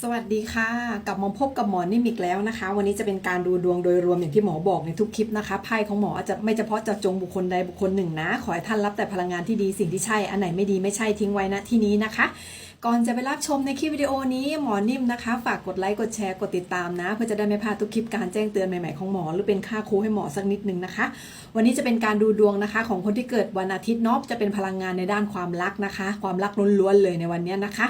สวัสดีค่ะ กลับมาพบกับหมอนิ่มอีกแล้วนะคะ วันนี้จะเป็นการดูดวงโดยรวมอย่างที่หมอบอกในทุกคลิปนะคะไพ่ของหมออาจจะไม่เฉพาะเจาะจงบุคคลใดบุคคลหนึ่งนะ ขอให้ท่านรับแต่พลังงานที่ดีสิ่งที่ใช่ อันไหนไม่ดีไม่ใช่ทิ้งไว้นะที่นี้นะคะ ก่อนจะไปรับชมในคลิปวิดีโอนี้หมอนิ่มนะคะ ฝากกดไลค์กดแชร์กดติดตามนะ เพื่อจะได้ไม่พลาดทุกคลิปการแจ้งเตือนใหม่ๆของหมอ หรือเป็นค่าครูให้หมอสักนิดนึงนะคะ วันนี้จะเป็นการดูดวงนะคะ ของคนที่เกิดวันอาทิตย์เนาะจะเป็นพลังงานในด้านความรักนะคะ ความรักล้วนๆเลยในวันนี้นะคะ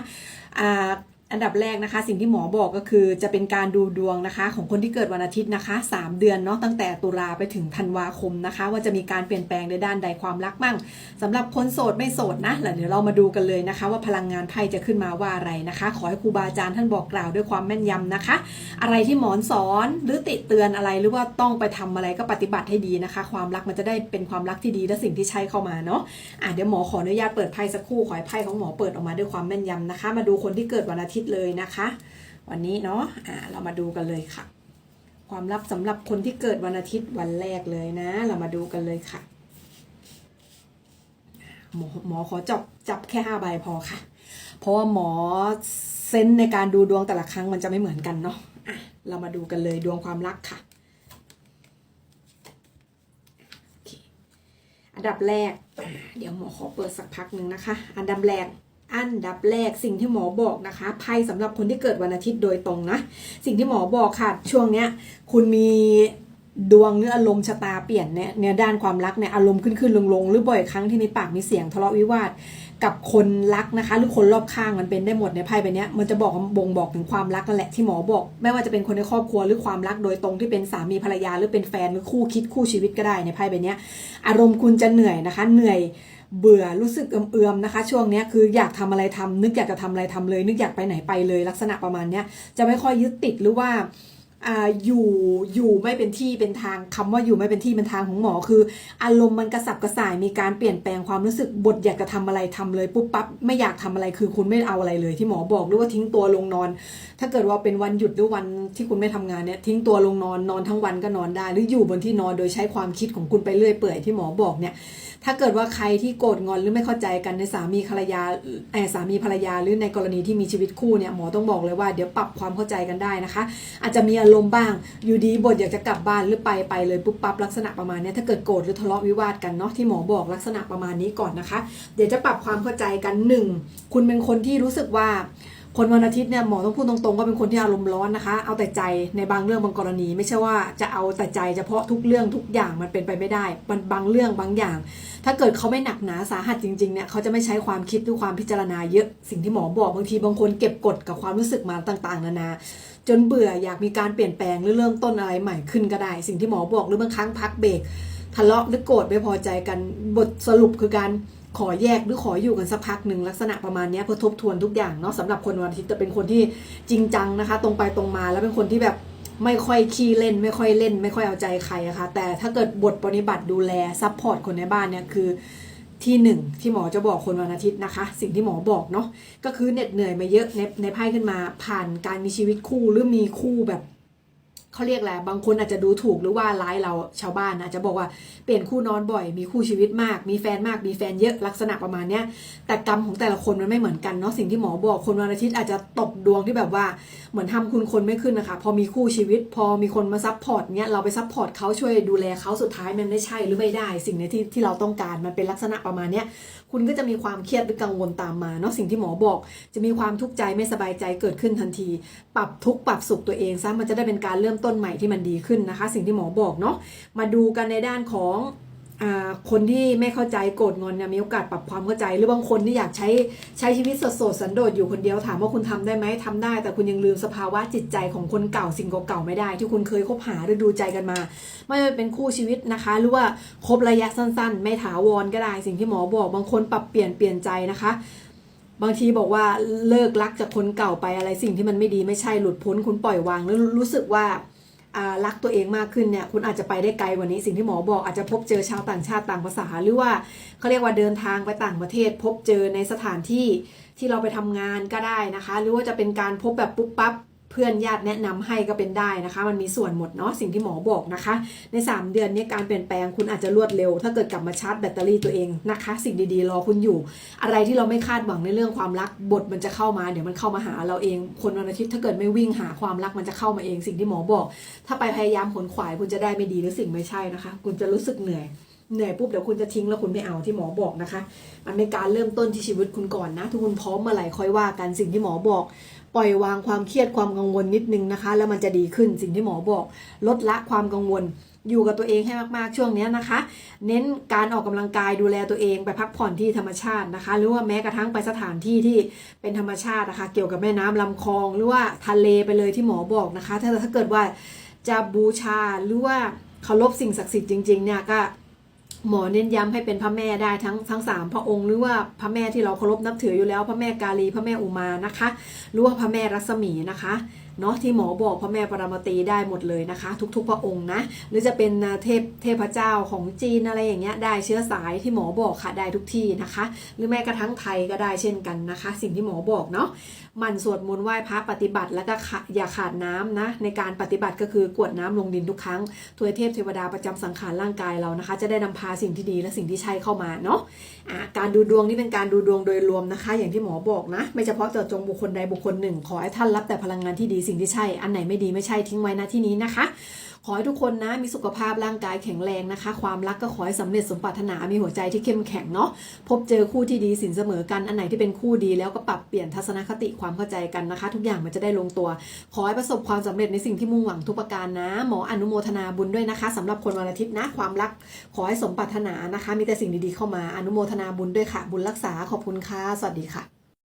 อันดับแรกนะคะ สิ่งที่หมอบอกก็คือจะเป็นการดูดวงนะคะ ของคนที่เกิดวันอาทิตย์นะคะ 3 เดือนเนาะตั้งแต่ตุลาไปถึงธันวาคมนะคะ ว่าจะมีการเปลี่ยนแปลงในด้านใดความรักบ้างสำหรับคนโสดไม่โสดนะแล้วเดี๋ยวเรามาดูกันเลยนะคะ ว่าพลังงานไพ่จะขึ้นมาว่าอะไรนะคะ ขอให้ครูบาอาจารย์ท่านบอกกล่าวด้วยความแม่นยำนะคะ อะไรที่หมอนสอนหรือติเตือนอะไรหรือว่าต้องไปทำอะไรก็ปฏิบัติให้ดีนะคะ ความรักมันจะได้เป็นความรักที่ดีและสิ่งที่ใช่เข้ามาเนาะอะเดี๋ยวหมอขออนุญาตเปิดไพ่สักครู่ขอให้ไพ่ของหมอเปิดออกมาด้วยความแม่นยำนะคะ มาดูคนที่เกิดวันอาทิตย์เลยนะคะ วันนี้เนาะอ่าเรามาดูกันเลยค่ะ ความลับสำหรับคนที่เกิดวันอาทิตย์วันแรกเลยนะ เรามาดูกันเลยค่ะ หมอหมอขอจับจับแค่ห้าใบพอค่ะ เพราะว่าหมอเซนในการดูดวงแต่ละครั้งมันจะไม่เหมือนกันเนาะะเรามาดูกันเลยดวงความรักค่ะอันดับแรก เดี๋ยวหมอขอเปิดสักพักหนึ่งนะคะ อันดับแรก อันดับแรกสิ่งที่หมอบอกนะคะไพ่สำหรับคนที่เกิดวันอาทิตย์โดยตรงนะสิ่งที่หมอบอกค่ะ ช่วงเนี้ย คุณมีดวงหรืออารมณ์ชะตาเปลี่ยนเนี่ยในด้านความรักเนี่ยอารมณ์ขึ้นขึ้นลงลงหรือบ่อยครั้งที่มีปากมีเสียงทะเลาะวิวาทกับคนรักนะคะ หรือคนรอบข้างมันเป็นได้หมดในไพ่ใบเนี้ยมันจะบอกบ่งบอกถึงความรักนั่นแหละที่หมอบอก ไม่ว่าจะเป็นคนในครอบครัวหรือความรักโดยตรงที่เป็นสามีภรรยาหรือเป็นแฟนหรือคู่คิดคู่ชีวิตก็ได้ในไพ่ใบเนี้ยอารมณ์คุณจะเหนื่อยนะคะ เหนื่อย เบื่อรู้สึกเอื่อมๆนะคะ ช่วงนี้คืออยากทำอะไรทำนึกอยากจะทำอะไรทำเลย นึกอยากไปไหนไปเลยลักษณะประมาณเนี้ยจะไม่ค่อยยึดติดหรือว่า อยู่อยู่ไม่เป็นที่เป็นทางคำว่าอยู่ไม่เป็นที่เป็นทางของหมอคือ อารมณ์มันกระสับกระส่ายมีการเปลี่ยนแปลงความรู้สึกบทอยากจะทำอะไรทำเลยปุ๊บปั๊บไม่อยากทำอะไรคือคุณไม่เอาอะไรเลย ที่หมอบอกหรือว่าทิ้งตัวลงนอน ถ้าเกิดว่าเป็นวันหยุดหรือวันที่คุณไม่ทำงานเนี่ยทิ้งตัวลงนอนนอนทั้งวันก็นอนได้ หรืออยู่บนที่นอนโดยใช้ความคิดของคุณไปเรื่อยเปื่อยที่หมอบอกเนี่ยถ้าเกิดว่าใครที่โกรธงอนหรือไม่เข้าใจกันในสามีภรรยาเออสามีภรรยาหรือในกรณีที่มีชีวิตคู่เนี่ยหมอต้องบอกเลยว่าเดี๋ยวปรับความเข้าใจกันได้นะคะ อาจจะมีอารมณ์บ้าง อยู่ดีบทอยากจะกลับบ้านหรือไปไปเลยปุ๊บปั๊บลักษณะประมาณนี้ถ้าเกิดโกรธหรือทะเลาะวิวาทกันเนาะที่หมอบอกลักษณะประมาณนี้ก่อนนะคะ เดี๋ยวจะปรับความเข้าใจกันหนึ่งคุณเป็นคนที่รู้สึกว่าคนวันอาทิตย์เนี่ยหมอต้องพูดตรงๆว่าเป็นคนที่อารมณ์ร้อนนะคะ เอาแต่ใจในบางเรื่องบางกรณี ไม่ใช่ว่าจะเอาแต่ใจเฉพาะทุกเรื่องทุกอย่างมันเป็นไปไม่ได้มันบางเรื่องบางอย่าง ถ้าเกิดเขาไม่หนักหนาสาหัสจริงๆเนี่ยเขาจะไม่ใช้ความคิดหรือความพิจารณาเยอะสิ่งที่หมอบอกบางทีบางคนเก็บกดกับความรู้สึกมาต่าง ๆ นานา จนเบื่ออยากมีการเปลี่ยนแปลงหรือเริ่มต้นอะไรใหม่ขึ้นก็ได้ สิ่งที่หมอบอกหรือบางครั้งพักเบรกทะเลาะหรือโกรธไม่พอใจกันบทสรุปคือการขอแยกหรือขออยู่กันสักพักหนึ่งลักษณะประมาณนี้เพื่อทบทวนทุกอย่างเนาะสำหรับคนวันอาทิตย์จะเป็นคนที่จริงจังนะคะ ตรงไปตรงมาแล้วเป็นคนที่แบบไม่ค่อยขี้เล่น ไม่ค่อยเล่น ไม่ค่อยเอาใจใครอะคะแต่ถ้าเกิดบทปฏิบัติดูแลซัพพอร์ตคนในบ้านเนี่ยคือ ที่หนึ่งที่หมอจะบอกคนวันอาทิตย์นะคะ สิ่งที่หมอบอกเนาะก็คือเหน็ดเหนื่อยมาเยอะในในไพ่ขึ้นมา ผ่านการมีชีวิตคู่หรือมีคู่แบบ เขาเรียกแหละบางคนอาจจะดูถูกหรือว่าร้ายเราชาวบ้านอาจจะบอกว่าเปลี่ยนคู่นอนบ่อย มีคู่ชีวิตมาก มีแฟนมากมีแฟนเยอะลักษณะประมาณเนี้ยแต่กรรมของแต่ละคนมันไม่เหมือนกันเนาะสิ่งที่หมอบอกคนวันอาทิตย์อาจจะตกดวงที่แบบว่าเหมือนทำคุณคนไม่ขึ้นนะคะ พอมีคู่ชีวิต พอมีคนมาซัพพอร์ตเนี้ยเราไปซัพพอร์ตเขาช่วยดูแลเขาสุดท้ายมันไม่ใช่หรือไม่ได้ สิ่งในที่ที่เราต้องการมันเป็นลักษณะประมาณเนี้ย คุณก็จะมีความเครียดหรือกังวลตามมาเนาะสิ่งที่หมอบอก จะมีความทุกข์ใจไม่สบายใจเกิดขึ้นทันที ปรับทุกข์ปรับสุขตัวเองซะมันจะได้เป็นการเริ่มต้นใหม่ที่มันดีขึ้นนะคะ สิ่งที่หมอบอกเนาะมาดูกันในด้านของ คนที่ไม่เข้าใจโกรธงอนเนี่ยมีโอกาสปรับความเข้าใจ หรือบางคนที่อยากใช้ใช้ชีวิตสดๆสันโดษอยู่คนเดียวถามว่าคุณทำได้ไหมทำได้ แต่คุณยังลืมสภาวะจิตใจของคนเก่าสิ่งเก่าๆไม่ได้ ที่คุณเคยคบหาหรือดูใจกันมา ไม่ว่าเป็นคู่ชีวิตนะคะ หรือว่าคบระยะสั้นๆ ไม่ถาวรก็ได้ สิ่งที่หมอบอก บางคนปรับเปลี่ยนเปลี่ยนใจนะคะบางทีบอกว่าเลิกรักจากคนเก่าไปอะไรสิ่งที่มันไม่ดีไม่ใช่หลุดพ้นคุณปล่อยวางแล้วรู้สึกว่า รักตัวเองมากขึ้นเนี่ยคุณอาจจะไปได้ไกลกว่านี้สิ่งที่หมอบอกอาจจะพบเจอชาวต่างชาติต่างภาษา หรือว่าเขาเรียกว่าเดินทางไปต่างประเทศ พบเจอในสถานที่ที่เราไปทำงานก็ได้นะคะ หรือว่าจะเป็นการพบแบบปุ๊บปั๊บ พื่อนญาติแนะนำให้ก็เป็นได้นะคะ มันมีส่วนหมดเนาะสิ่งที่หมอบอกนะคะ ใน 3 เดือนนี้การเปลี่ยนแปลงคุณอาจจะรวดเร็ว ถ้าเกิดกลับมาชาร์จแบตเตอรี่ตัวเองนะคะ สิ่งดีๆ รอคุณอยู่ อะไรที่เราไม่คาดหวังในเรื่องความรักบทมันจะเข้ามาเดี๋ยวมันเข้ามาหาเราเอง คนวันอาทิตย์ถ้าเกิดไม่วิ่งหาความรักมันจะเข้ามาเอง สิ่งที่หมอบอก ถ้าไปพยายามขนขวายคุณจะได้ไม่ดีหรือสิ่งไม่ใช่นะคะ คุณจะรู้สึกเหนื่อยเหนื่อยปุ๊บเดี๋ยวคุณจะทิ้งแล้วคุณไม่เอาที่หมอบอกนะคะ มันเป็นการเริ่มต้นที่ชีวิตคุณก่อนนะทุกคุณพร้อมเมื่อไหร่ค่อยว่ากันสิ่งที่หมอบอก ปล่อยวางความเครียดความกังวลนิดนึงนะคะ แล้วมันจะดีขึ้นสิ่งที่หมอบอก ลดละความกังวลอยู่กับตัวเองให้มากๆช่วงนี้นะคะ เน้นการออกกำลังกายดูแลตัวเองไปพักผ่อนที่ธรรมชาตินะคะ หรือว่าแม้กระทั่งไปสถานที่ที่เป็นธรรมชาตินะคะ เกี่ยวกับแม่น้ำลำคลอง หรือว่าทะเลไปเลยที่หมอบอกนะคะ ถ้าถ้าเกิดว่าจะบูชาหรือว่าเคารพสิ่งศักดิ์สิทธิ์จริงๆเนี่ยก็ หมอเน้นย้ำให้เป็นพระแม่ได้ทั้งทั้งสามพระองค์หรือว่าพระแม่ที่เราเคารพนับถืออยู่แล้ว พระแม่กาลีพระแม่อุมานะคะหรือว่าพระแม่รัศมีนะคะ เนาะที่หมอบอกพระแม่ปรมาตีได้หมดเลยนะคะ ทุกๆพระองค์นะหรือจะเป็นเทพเทพเจ้าของจีนอะไรอย่างเงี้ยได้เชื้อสายที่หมอบอกค่ะได้ทุกที่นะคะ หรือแม้กระทั่งไทยก็ได้เช่นกันนะคะ สิ่งที่หมอบอกเนาะมันสวดมนต์ไหว้พระปฏิบัติแล้วก็ขะอย่าขาดน้ำนะในการปฏิบัติก็คือกวดน้ำลงดินทุกครั้งทวยเทพเทวดาประจำสังขารร่างกายเรานะคะ จะได้นำพาสิ่งที่ดีและสิ่งที่ใช่เข้ามาเนาะะการดูดวงนี่เป็นการดูดวงโดยรวมนะคะ อย่างที่หมอบอกนะ ไม่เฉพาะเจาะจงบุคคลใดบุคคลหนึ่ง ขอให้ท่านรับแต่พลังงานที่ดีสิ่งที่ใช่ อันไหนไม่ดีไม่ใช่ทิ้งไว้นะที่นี้นะคะ ขอให้ทุกคนนะมีสุขภาพร่างกายแข็งแรงนะคะ ความรักก็ขอให้สำเร็จสมปรารถนามีหัวใจที่เข้มแข็งเนาะพบเจอคู่ที่ดีสินเสมอกันอันไหนที่เป็นคู่ดีแล้วก็ปรับเปลี่ยนทัศนคติความเข้าใจกันนะคะ ทุกอย่างมันจะได้ลงตัว ขอให้ประสบความสำเร็จในสิ่งที่มุ่งหวังทุกประการนะ หมออนุโมทนาบุญด้วยนะคะสำหรับคนวันอาทิตย์นะความรัก ขอให้สมปรารถนานะคะ มีแต่สิ่งดีๆเข้ามาอนุโมทนาบุญด้วยค่ะ บุญรักษาขอบคุณค่ะสวัสดีค่ะ